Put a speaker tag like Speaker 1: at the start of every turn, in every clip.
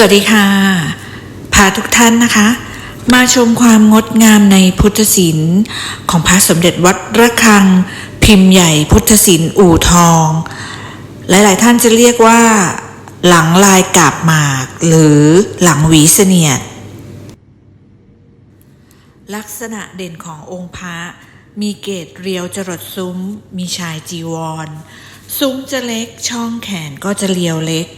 Speaker 1: สวัสดีค่ะ พาทุกท่านนะคะ มาชมความงดงามในพุทธศิลป์ ของพระสมเด็จวัดระฆัง พิมพ์ใหญ่พุทธศิลป์อู่ทอง หลาย ๆ ท่านจะเรียกว่า หลังลายกาบหมาก หรือหลังหวีเสนียด ลักษณะเด่นขององค์พระ มีเกตเรียวจรดซุ้ม มีชายจีวร ซุ้มจะเล็กช่องแขนก็จะเรียวเล็ก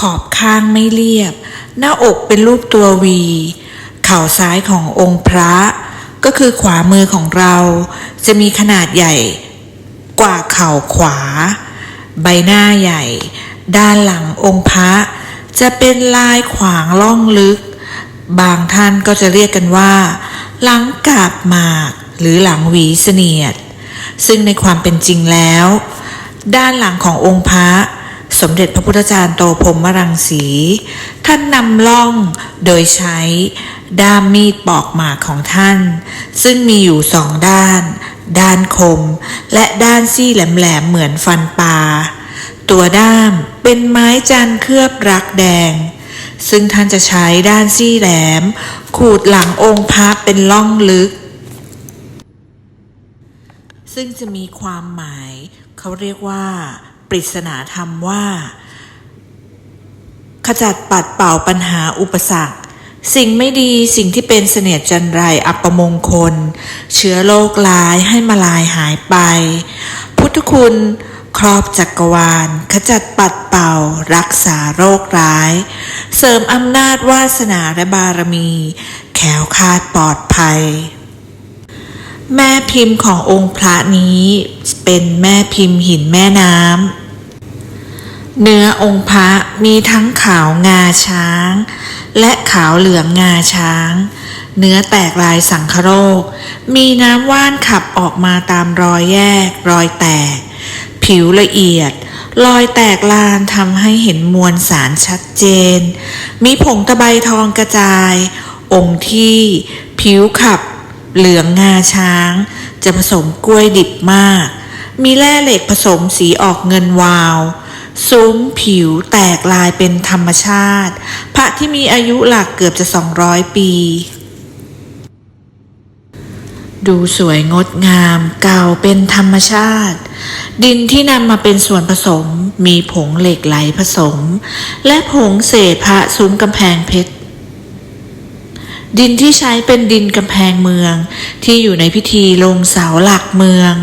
Speaker 1: ขอบข้างไม่เรียบ หน้าอกเป็นรูปตัววี เข่าซ้ายขององค์พระ ก็คือขวามือของเรา จะมีขนาดใหญ่ กว่าเข่าขวา ใบหน้าใหญ่ ด้านหลังองค์พระ จะเป็นลายขวางล่องลึก บางท่านก็จะเรียกกันว่า หลังกาบหมาก หรือหลังหวีเสนียด ซึ่งในความเป็นจริงแล้ว ด้านหลังขององค์พระ สมเด็จพระพุทธจารย์โตพรหมรังสี ท่านนำล่องโดยใช้ด้ามมีดปอกหมากของท่าน ซึ่งมีอยู่สองด้าน ด้านคม และด้านซี่แหลมๆเหมือนฟันปลาตัวด้ามเป็นไม้จันเคลือบรักแดง ซึ่งท่านจะใช้ด้านซี่แหลม ขูดหลังองค์พระเป็นล่องลึก ซึ่งจะมีความหมาย เขาเรียกว่า ปริศนาธรรมว่า ขจัดปัดเป่าปัญหาอุปสรรค สิ่งไม่ดีสิ่งที่เป็นเสนียดจันไรอัปมงคล เชื้อโรคร้ายให้มาลายหายไป พุทธคุณครอบจักรวาล ขจัดปัดเป่า รักษาโรคร้าย เสริมอำนาจวาสนาและบารมี แขวคาดปลอดภัย แม่พิมพ์ขององค์พระนี้ เป็นแม่พิมพ์หินแม่น้ำเนื้อองค์พระมีทั้งขาวงาช้าง และขาวเหลืองงาช้าง เนื้อแตกลายสังคโรค มีน้ำว่านขับออกมาตามรอยแยก รอยแตก ผิวละเอียดรอยแตกลานทำให้เห็นมวลสารชัดเจน มีผงตะไบทองกระจาย องค์ที่ผิวขับเหลืองงาช้าง จะผสมกล้วยดิบมาก มีแร่เหล็กผสมสีออกเงินวาว ซุ้มผิวแตกลายเป็นธรรมชาติ พระที่มีอายุหลักเกือบจะ 200 ปี ดูสวยงดงามเก่าเป็นธรรมชาติ ดินที่นำมาเป็นส่วนผสม มีผงเหล็กไหลผสม และผงเศษพระซุ้มกำแพงเพชรดินที่ใช้เป็นดินกำแพงเมือง ที่อยู่ในพิธีลงเสาหลักเมือง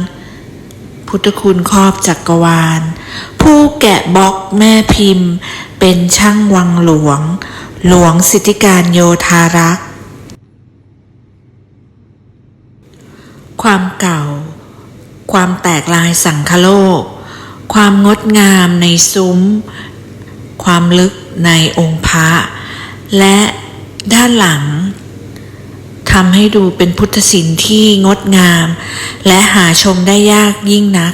Speaker 1: พุทธคุณครอบจักรวาล ผู้แกะบล็อกแม่พิมพ์ เป็นช่างวังหลวง หลวงสิทธิการโยธารักษ์ความเก่า ความแตกลายสังคโลก ความงดงามในซุ้ม ความลึกในองค์พระ และด้านหลัง ทำให้ดูเป็นพุทธศิลป์ที่งดงาม และหาชมได้ยากยิ่งนัก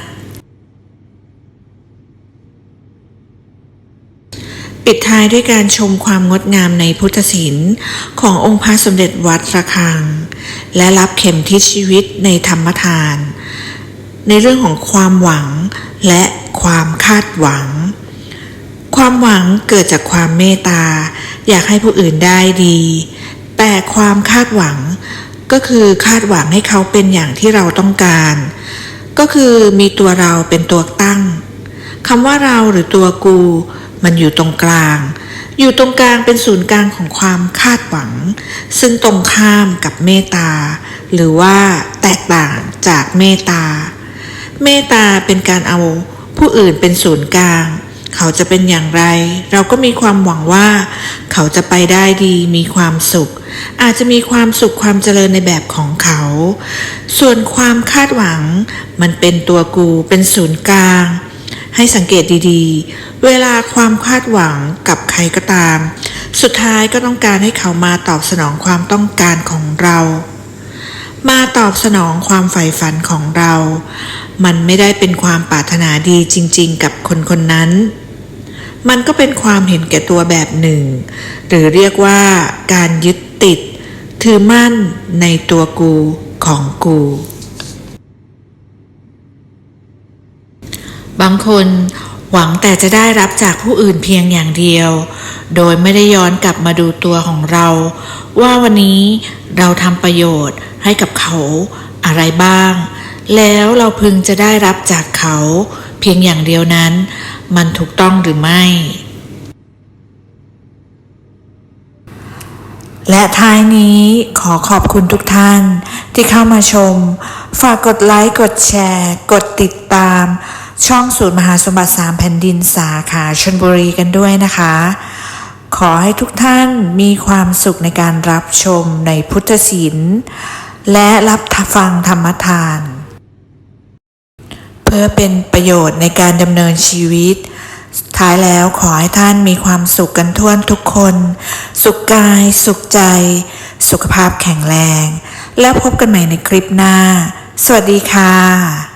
Speaker 1: ปิดท้ายด้วยการชมความงดงามในพุทธศิลป์ขององค์พระสมเด็จวัดระฆัง และรับเข็มทิศชีวิตในธรรมทาน ในเรื่องของความหวังและความคาดหวัง ความหวังเกิดจากความเมตตา อยากให้ผู้อื่นได้ดี แต่ความคาดหวังก็คือคาดหวังให้เขาเป็นอย่างที่เราต้องการ ก็คือมีตัวเราเป็นตัวตั้งคำว่าเราหรือตัวกู มันอยู่ตรงกลาง อยู่ตรงกลางเป็นศูนย์กลางของความคาดหวัง ซึ่งตรงข้ามกับเมตตา หรือว่าแตกต่างจากเมตตา เมตตาเป็นการเอาผู้อื่นเป็นศูนย์กลาง เขาจะเป็นอย่างไร เราก็มีความหวังว่า เขาจะไปได้ดีมีความสุข อาจจะมีความสุขความเจริญในแบบของเขา ส่วนความคาดหวัง มันเป็นตัวกูเป็นศูนย์กลาง ให้สังเกตดีๆ เวลาความคาดหวังกับใครก็ตาม สุดท้ายก็ต้องการให้เขามาตอบสนองความต้องการของเรา มาตอบสนองความใฝ่ฝันของเรา มันไม่ได้เป็นความปรารถนาดีจริง ๆ กับคนคนนั้น มันก็เป็นความเห็นแก่ตัวแบบหนึ่ง หรือเรียกว่าการยึดติด ถือมั่นในตัวกูของกู บางคนหวังแต่จะได้รับจากผู้อื่นเพียงอย่างเดียว โดยไม่ได้ย้อนกลับมาดูตัวของเรา ว่าวันนี้เราทำประโยชน์ให้กับเขาอะไรบ้าง แล้วเราพึงจะได้รับจากเขา เพียงอย่างเดียวนั้น มันถูกต้องหรือไม่ และท้ายนี้ขอขอบคุณทุกท่านที่เข้ามาชม ฝากกดไลค์ กดแชร์ กดติดตามช่องศูนย์มหาสมบัติสามแผ่นดินสาขาชนบุรีกันด้วยนะคะ ขอให้ทุกท่านมีความสุขในการรับชมในพุทธศิลป์และรับฟังธรรมทาน เพื่อเป็นประโยชน์ในการดำเนินชีวิต ท้ายแล้วขอให้ท่านมีความสุขกันทั่วทุกคน สุขกาย สุขใจ สุขภาพแข็งแรง แล้วพบกันใหม่ในคลิปหน้า สวัสดีค่ะ